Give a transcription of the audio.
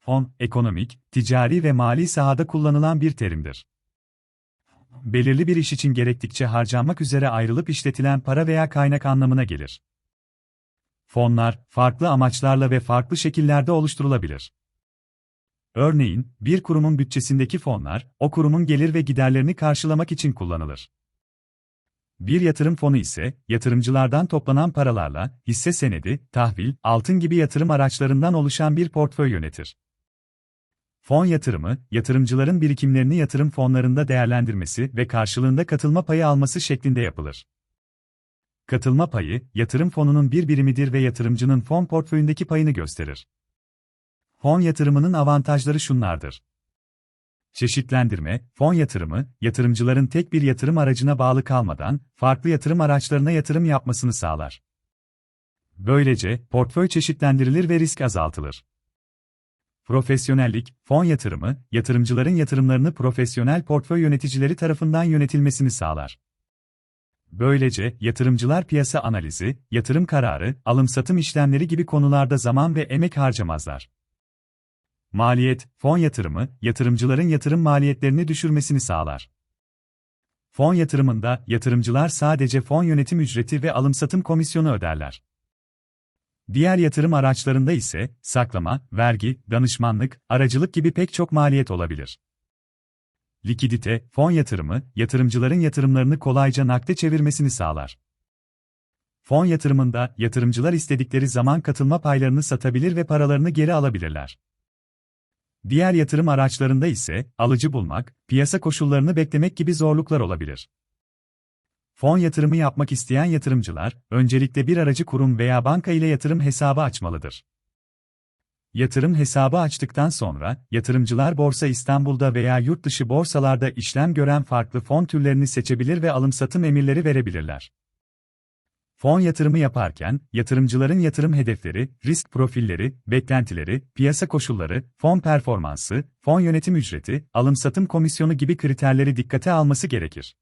Fon, ekonomik, ticari ve mali sahada kullanılan bir terimdir. Belirli bir iş için gerektikçe harcanmak üzere ayrılıp işletilen para veya kaynak anlamına gelir. Fonlar, farklı amaçlarla ve farklı şekillerde oluşturulabilir. Örneğin, bir kurumun bütçesindeki fonlar, o kurumun gelir ve giderlerini karşılamak için kullanılır. Bir yatırım fonu ise, yatırımcılardan toplanan paralarla, hisse senedi, tahvil, altın gibi yatırım araçlarından oluşan bir portföy yönetir. Fon yatırımı, yatırımcıların birikimlerini yatırım fonlarında değerlendirmesi ve karşılığında katılma payı alması şeklinde yapılır. Katılma payı, yatırım fonunun bir birimidir ve yatırımcının fon portföyündeki payını gösterir. Fon yatırımının avantajları şunlardır. Çeşitlendirme, fon yatırımı, yatırımcıların tek bir yatırım aracına bağlı kalmadan, farklı yatırım araçlarına yatırım yapmasını sağlar. Böylece, portföy çeşitlendirilir ve risk azaltılır. Profesyonellik, fon yatırımı, yatırımcıların yatırımlarını profesyonel portföy yöneticileri tarafından yönetilmesini sağlar. Böylece, yatırımcılar piyasa analizi, yatırım kararı, alım-satım işlemleri gibi konularda zaman ve emek harcamazlar. Maliyet, fon yatırımı, yatırımcıların yatırım maliyetlerini düşürmesini sağlar. Fon yatırımında, yatırımcılar sadece fon yönetim ücreti ve alım-satım komisyonu öderler. Diğer yatırım araçlarında ise, saklama, vergi, danışmanlık, aracılık gibi pek çok maliyet olabilir. Likidite, fon yatırımı, yatırımcıların yatırımlarını kolayca nakde çevirmesini sağlar. Fon yatırımında, yatırımcılar istedikleri zaman katılma paylarını satabilir ve paralarını geri alabilirler. Diğer yatırım araçlarında ise, alıcı bulmak, piyasa koşullarını beklemek gibi zorluklar olabilir. Fon yatırımı yapmak isteyen yatırımcılar, öncelikle bir aracı kurum veya banka ile yatırım hesabı açmalıdır. Yatırım hesabı açtıktan sonra, yatırımcılar Borsa İstanbul'da veya yurt dışı borsalarda işlem gören farklı fon türlerini seçebilir ve alım-satım emirleri verebilirler. Fon yatırımı yaparken, yatırımcıların yatırım hedefleri, risk profilleri, beklentileri, piyasa koşulları, fon performansı, fon yönetim ücreti, alım-satım komisyonu gibi kriterleri dikkate alması gerekir.